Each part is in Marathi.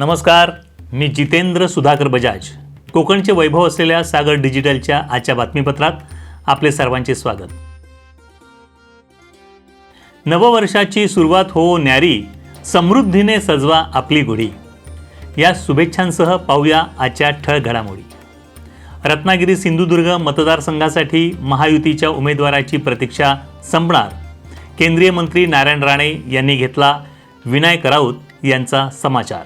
नमस्कार मी जितेंद्र सुधाकर बजाज. कोकणचे वैभव असलेल्या सागर डिजिटलच्या आजच्या बातमीपत्रात आपले सर्वांचे स्वागत. नववर्षाची सुरुवात हो न्यारी समृद्धीने सजवा आपली गुढी. या शुभेच्छांसह पाहूया आजच्या ठळ घडामोडी. रत्नागिरी सिंधुदुर्ग मतदारसंघासाठी महायुतीच्या उमेदवाराची प्रतीक्षा संपणार. केंद्रीय मंत्री नारायण राणे यांनी घेतला विनायक राऊत यांचा समाचार.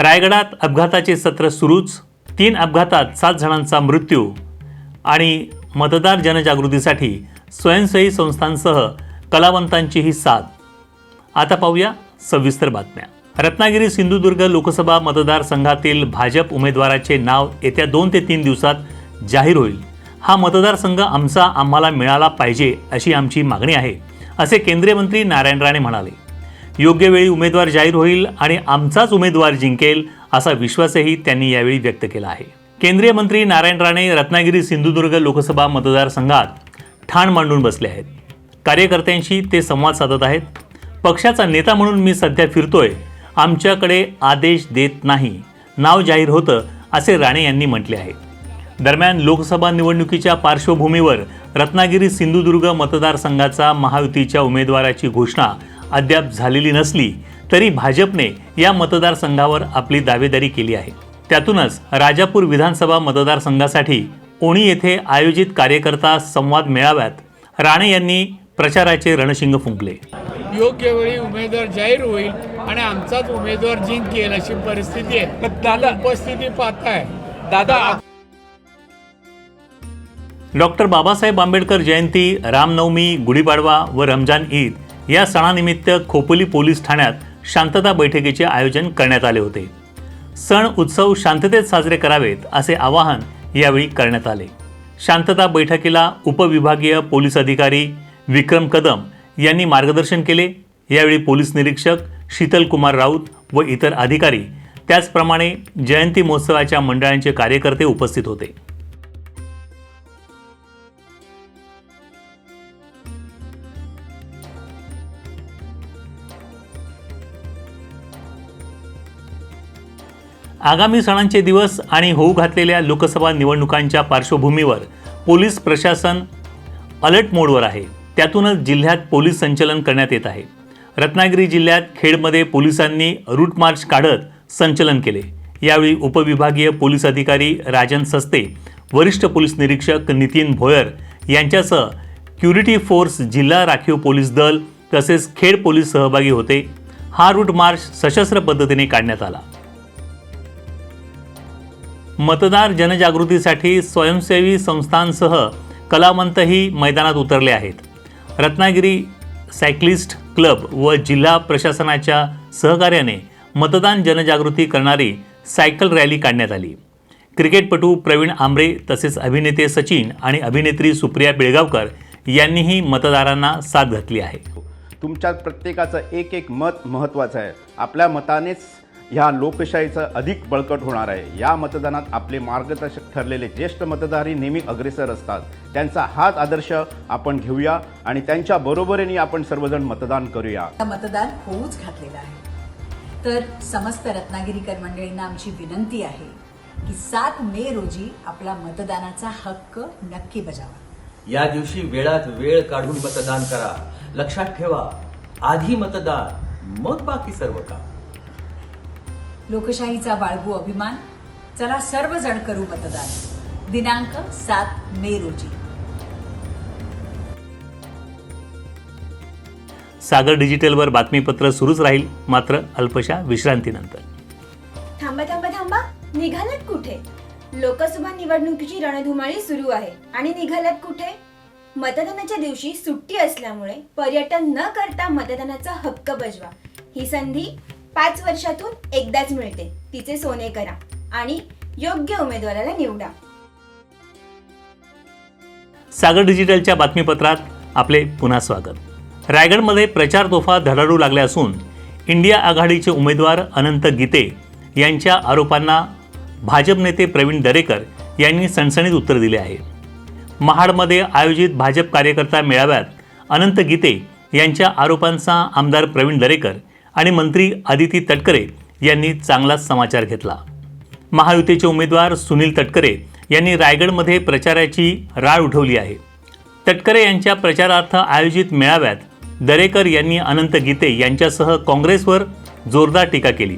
रायगडात अपघाताचे सत्र सुरूच तीन अपघातात सात जणांचा मृत्यू आणि मतदार जनजागृतीसाठी स्वयंसेवी संस्थांसह कलावंतांचीही साथ. आता पाहूया सविस्तर बातम्या. रत्नागिरी सिंधुदुर्ग लोकसभा मतदारसंघातील भाजप उमेदवाराचे नाव येत्या दोन ते तीन दिवसात जाहीर होईल. हा मतदारसंघ आमचा आम्हाला मिळाला पाहिजे अशी आमची मागणी आहे असे केंद्रीय मंत्री नारायण राणे म्हणाले. योग्य वेळी उमेदवार जाहीर होईल आणि आमचाच उमेदवार जिंकेल असा विश्वासही त्यांनी यावेळी व्यक्त केला आहे. केंद्रीय मंत्री नारायण राणे रत्नागिरी सिंधुदुर्ग लोकसभा मतदारसंघात ठाण मांडून बसले आहेत. कार्यकर्त्यांशी ते संवाद साधत आहेत. पक्षाचा नेता म्हणून मी सध्या फिरतोय. आमच्याकडे आदेश देत नाही. नाव जाहीर होतं असे राणे यांनी म्हटले आहे. दरम्यान लोकसभा निवडणुकीच्या पार्श्वभूमीवर रत्नागिरी सिंधुदुर्ग मतदारसंघाचा महायुतीच्या उमेदवाराची घोषणा अद्याप झालेली नसली तरी भाजपने या मतदारसंघावर आपली दावेदारी केली आहे. त्यातूनच राजापूर विधानसभा मतदारसंघासाठी ओणी येथे आयोजित कार्यकर्ता संवाद मेळाव्यात राणे यांनी प्रचाराचे रणशिंग फुंकले. योग्य वेळी उमेदवार जाहीर होईल आणि आमचाच उमेदवार जिंकेल अशी परिस्थिती आहे. दादा उपस्थिती पाहताय. दादा डॉक्टर बाबासाहेब आंबेडकर जयंती रामनवमी गुढीपाडवा व रमजान ईद या सणानिमित्त खोपोली पोलीस ठाण्यात शांतता बैठकीचे आयोजन करण्यात आले होते. सण उत्सव शांततेत साजरे करावेत असे आवाहन यावेळी करण्यात आले. शांतता बैठकीला उपविभागीय पोलीस अधिकारी विक्रम कदम यांनी मार्गदर्शन केले. यावेळी पोलीस निरीक्षक शीतल कुमार राऊत व इतर अधिकारी त्याचप्रमाणे जयंती महोत्सवाच्या मंडळांचे कार्यकर्ते उपस्थित होते. आगामी सणांचे दिवस आणि होऊ घातलेल्या लोकसभा निवडणुकांच्या पार्श्वभूमीवर पोलीस प्रशासन अलर्ट मोडवर आहे. त्यातूनच जिल्ह्यात पोलीस संचलन करण्यात येत आहे. रत्नागिरी जिल्ह्यात खेडमध्ये पोलिसांनी रूट मार्च काढत संचलन केले. यावेळी उपविभागीय पोलीस अधिकारी राजन सस्ते वरिष्ठ पोलीस निरीक्षक नितीन भोयर यांच्यासह क्युरिटी फोर्स जिल्हा राखीव पोलीस दल तसेच खेड पोलीस सहभागी होते. हा रूट मार्च सशस्त्र पद्धतीने काढण्यात आला. मतदार जनजागृतीसाठी स्वयंसेवी संस्थांसह कलावंतही मैदानात उतरले आहेत. रत्नागिरी सायक्लिस्ट क्लब व जिल्हा प्रशासनाच्या सहकार्याने मतदान जनजागृती करणारी सायकल रॅली काढण्यात आली. क्रिकेटपटू प्रवीण आंबरे तसेच अभिनेते सचिन आणि अभिनेत्री सुप्रिया बेळगावकर यांनीही मतदारांना साथ घातली आहे. तुमच्या प्रत्येकाचं एक एक मत महत्त्वाचं आहे. आपल्या मतानेच ह्या लोकशाहीचं अधिक बळकट होणार आहे. या मतदानात आपले मार्गदर्शक ठरलेले ज्येष्ठ मतदारही नेहमी अग्रेसर असतात. त्यांचा हाच आदर्श आपण घेऊया आणि त्यांच्या बरोबरीने आपण सर्वजण मतदान करूया. मतदान होऊच घातलेलं आहे. तर समस्त रत्नागिरीकर मंडळींना आमची विनंती आहे की सात मे रोजी आपला मतदानाचा हक्क नक्की बजावा. या दिवशी वेळात वेळ काढून मतदान करा. लक्षात ठेवा आधी मतदान मग बाकी सर्व काम. लोकशाहीचा बाळगू अभिमान. चला सर्वजण करू मतदान. दिनांक सात मे रोजी. सागर डिजिटलवर बातमीपत्र सुरूच राहील मात्र अल्पशा विश्रांतीनंतर. थांबा थांबा थांबा. निघालात कुठे? लोकसभा निवडणुकीची रणधुमाळी सुरू आहे. आणि निघालात कुठे? मतदानाच्या दिवशी सुट्टी असल्यामुळे पर्यटन न करता मतदानाचा हक्क बजवा. ही संधी पाच वर्षातून एकदाच मिळते. तिचे सोने करा आणि योग्य उमेदवाराला निवडा. सागर डिजिटलच्या बातमीपत्रात आपले पुन्हा स्वागत. रायगडमध्ये प्रचार तोफा धडाडू लागल्या असून इंडिया आघाडीचे उमेदवार अनंत गीते यांच्या आरोपांना भाजप नेते प्रवीण दरेकर यांनी सणसणीत उत्तर दिले आहे. महाडमध्ये आयोजित भाजप कार्यकर्ता मेळाव्यात अनंत गीते यांच्या आरोपांचा आमदार प्रवीण दरेकर आणि मंत्री आदिती तटकरे यांनी चांगलाच समाचार घेतला. महायुतीचे उमेदवार सुनील तटकरे यांनी रायगडमध्ये प्रचाराची राळ उठवली आहे. तटकरे यांच्या प्रचारार्थ आयोजित मेळाव्यात दरेकर यांनी अनंत गीते यांच्यासह काँग्रेसवर जोरदार टीका केली.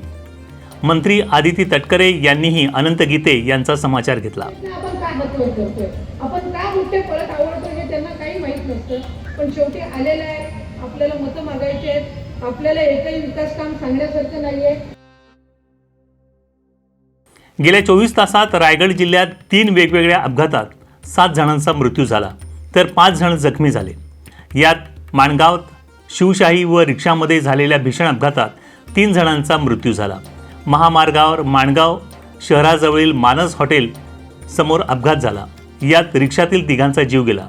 मंत्री आदिती तटकरे यांनीही अनंत गीते यांचा समाचार घेतला. आपण काय का परत आवडतो हे त्यांना काही माहीत नसतं. पण शेवटी आलेलं आहे आपल्याला मतं मागायची आहेत आपल्याला एकही विकास काम सांगण्यासारखं नाहीये. गेल्या चोवीस तासात रायगड जिल्ह्यात तीन वेगवेगळ्या अपघातात सात जणांचा मृत्यू झाला तर पाच जण जखमी झाले. यात माणगाव शिवशाही व रिक्षामध्ये झालेल्या भीषण अपघातात तीन जणांचा मृत्यू झाला. महामार्गावर माणगाव शहराजवळील मानस हॉटेल समोर अपघात झाला. यात रिक्षातील तिघांचा जीव गेला.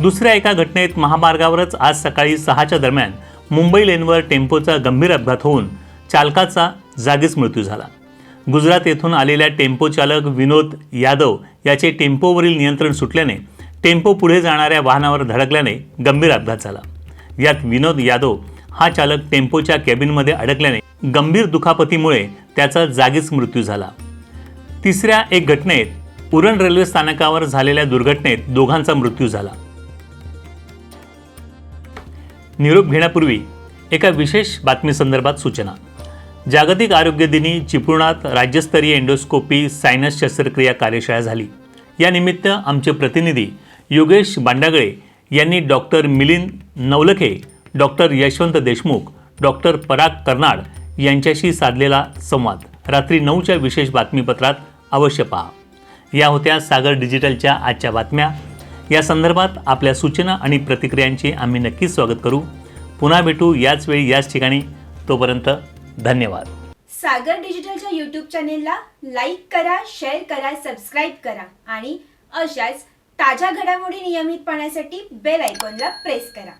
दुसऱ्या एका घटनेत महामार्गावरच आज सकाळी सहाच्या दरम्यान मुंबई लेनवर टेम्पोचा गंभीर अपघात होऊन चालकाचा जागीच मृत्यू झाला. गुजरात येथून आलेल्या टेम्पो चालक विनोद यादव याचे टेम्पोवरील नियंत्रण सुटल्याने टेम्पो पुढे जाणाऱ्या वाहनावर धडकल्याने गंभीर अपघात झाला. यात विनोद यादव हा चालक टेम्पोच्या कॅबिनमध्ये अडकल्याने गंभीर दुखापतीमुळे त्याचा जागीच मृत्यू झाला. तिसऱ्या एक घटनेत उरण रेल्वे स्थानकावर झालेल्या दुर्घटनेत दोघांचा मृत्यू झाला. निरोप घेण्यापूर्वी एका विशेष बातमीसंदर्भात सूचना. जागतिक आरोग्य दिनी चिपळुणात राज्यस्तरीय एंडोस्कोपी सायनस शस्त्रक्रिया कार्यशाळा झाली. यानिमित्त आमचे प्रतिनिधी योगेश बांडागळे यांनी doctor Milind Navalkhe doctor Yashwant Deshmukh doctor Parag Karnad यांच्याशी साधलेला संवाद. रात्री नऊच्या विशेष बातमीपत्रात अवश्य पहा. या होत्या सागर डिजिटलच्या आजच्या बातम्या. या संदर्भात आपल्या सूचना आणि प्रतिक्रियांचे आम्ही नक्कीच स्वागत करू. पुन्हा भेटू याच वेळी याच ठिकाणी. तोपर्यंत धन्यवाद. सागर डिजिटलच्या युट्यूब चॅनेलला लाईक करा शेअर करा सबस्क्राईब करा आणि अशाच ताज्या घडामोडी नियमित पाहण्यासाठी बेल आयकॉनला प्रेस करा.